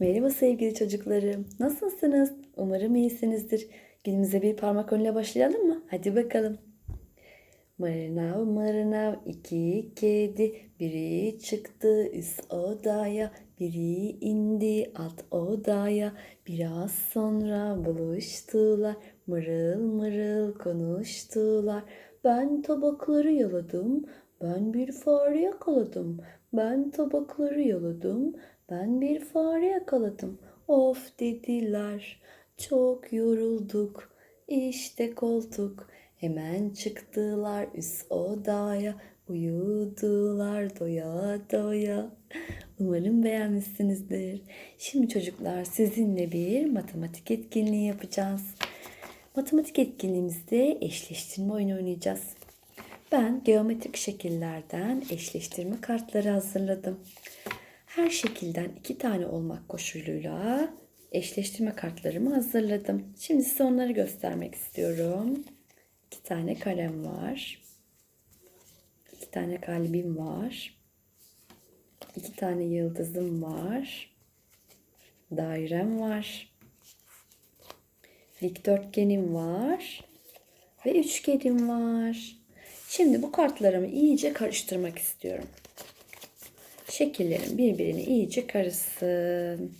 Merhaba sevgili çocuklarım. Nasılsınız? Umarım iyisinizdir. Günümüze bir parmak önüne başlayalım mı? Hadi bakalım. Mırnav mırnav iki kedi biri çıktı üst odaya biri indi alt odaya biraz sonra buluştular mırıl mırıl konuştular ben tabakları yaladım ben bir fare yakaladım ben tabakları yaladım ben bir fare yakaladım of dediler çok yorulduk işte koltuk Hemen çıktılar üst odaya, uyudular doya doya. Umarım beğenmişsinizdir. Şimdi çocuklar sizinle bir matematik etkinliği yapacağız. Matematik etkinliğimizde eşleştirme oyunu oynayacağız. Ben geometrik şekillerden eşleştirme kartları hazırladım. Her şekilden iki tane olmak koşuluyla eşleştirme kartlarımı hazırladım. Şimdi size onları göstermek istiyorum. İki tane kalem var. İki tane kalbim var. İki tane yıldızım var. Dairem var. Dikdörtgenim var. Ve üçgenim var. Şimdi bu kartlarımı iyice karıştırmak istiyorum. Şekillerim birbirine iyice karışsın.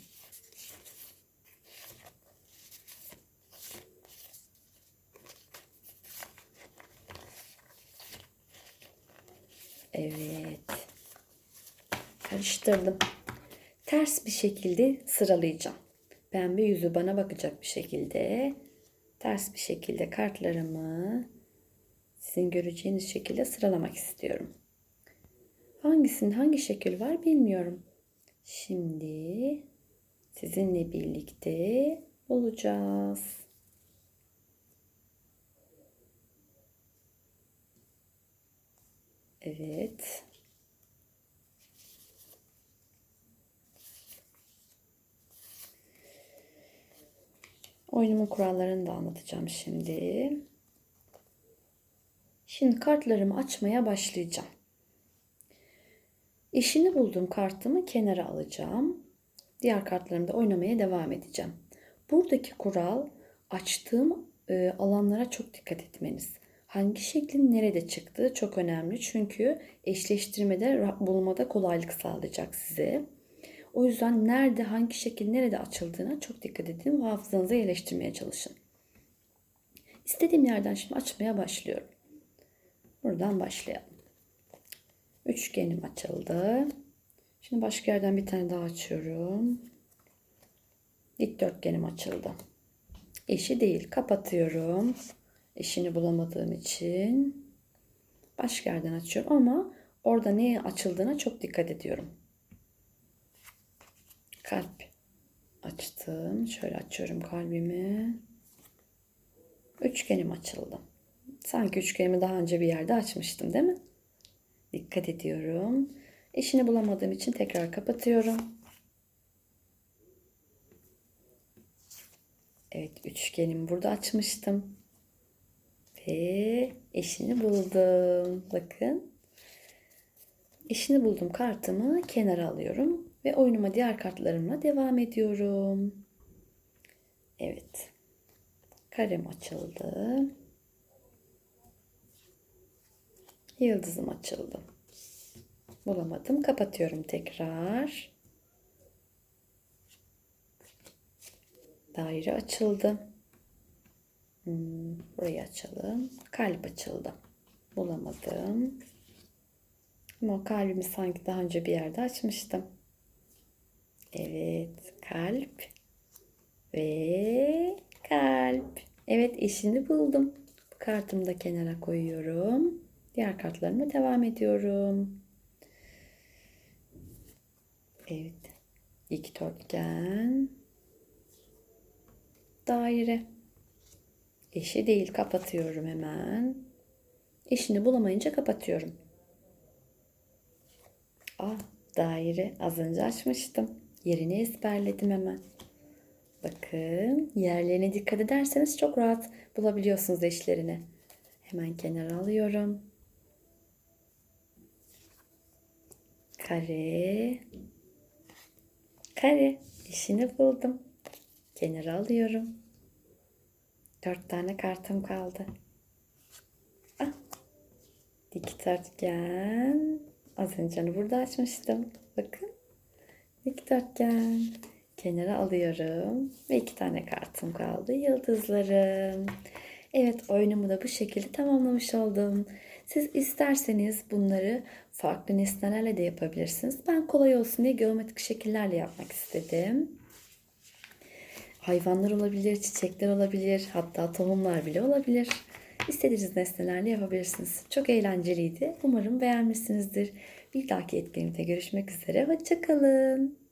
Evet. Karıştırdım. Ters bir şekilde sıralayacağım. Pembe yüzü bana bakacak bir şekilde ters bir şekilde kartlarımı sizin göreceğiniz şekilde sıralamak istiyorum. Hangisinin hangi şekil var bilmiyorum. Şimdi sizinle birlikte bulacağız. Evet. Oyunumun kurallarını da anlatacağım şimdi. Şimdi kartlarımı açmaya başlayacağım. İşini bulduğum kartımı kenara alacağım. Diğer kartlarımda oynamaya devam edeceğim. Buradaki kural açtığım e, alanlara çok dikkat etmeniz. Hangi şeklin nerede çıktığı çok önemli. Çünkü eşleştirmede bulmada kolaylık sağlayacak size. O yüzden nerede, hangi şekil nerede açıldığına çok dikkat edin ve hafızanıza yerleştirmeye çalışın. İstediğim yerden şimdi açmaya başlıyorum. Buradan başlayalım. Üçgenim açıldı. Şimdi başka yerden bir tane daha açıyorum. Dikdörtgenim açıldı. Eşi değil. Kapatıyorum. Eşini bulamadığım için. Başka yerden açıyorum ama orada neye açıldığına çok dikkat ediyorum. Kalp açtım. Şöyle açıyorum kalbimi. Üçgenim açıldı. Sanki üçgenimi daha önce bir yerde açmıştım değil mi? Dikkat ediyorum. Eşini bulamadığım için tekrar kapatıyorum. Evet üçgenimi burada açmıştım. Ve eşini buldum. Bakın. Eşini buldum kartımı kenara alıyorum. Ve oyunuma diğer kartlarımla devam ediyorum. Evet. Karem açıldı. Yıldızım açıldı. Bulamadım. Kapatıyorum tekrar. Daire açıldı. Hmm, burayı açalım. Kalp açıldı. Bulamadım. Ama kalbimi sanki daha önce bir yerde açmıştım. Evet, kalp ve kalp. Evet, eşini buldum. Bu kartımı da kenara koyuyorum. Diğer kartlarıma devam ediyorum. Evet. Dikdörtgen. Daire. Eşi değil kapatıyorum hemen. Eşini bulamayınca kapatıyorum. Ah daire az önce açmıştım. Yerini ezberledim hemen. Bakın yerlerine dikkat ederseniz çok rahat bulabiliyorsunuz eşlerini. Hemen kenara alıyorum. Kare. Kare. İşini buldum. Kenara alıyorum. Dört tane kartım kaldı. Ah. Dikdörtgen. Az önce burada açmıştım. Bakın. Dikdörtgen. Kenara alıyorum. Ve iki tane kartım kaldı. Yıldızlarım. Evet oyunumu da bu şekilde tamamlamış oldum. Siz isterseniz bunları farklı nesnelerle de yapabilirsiniz. Ben kolay olsun diye geometrik şekillerle yapmak istedim. Hayvanlar olabilir, çiçekler olabilir, hatta tohumlar bile olabilir. İstediğiniz nesnelerle yapabilirsiniz. Çok eğlenceliydi. Umarım beğenmişsinizdir. Bir dahaki etkinlikte görüşmek üzere. Hoşçakalın.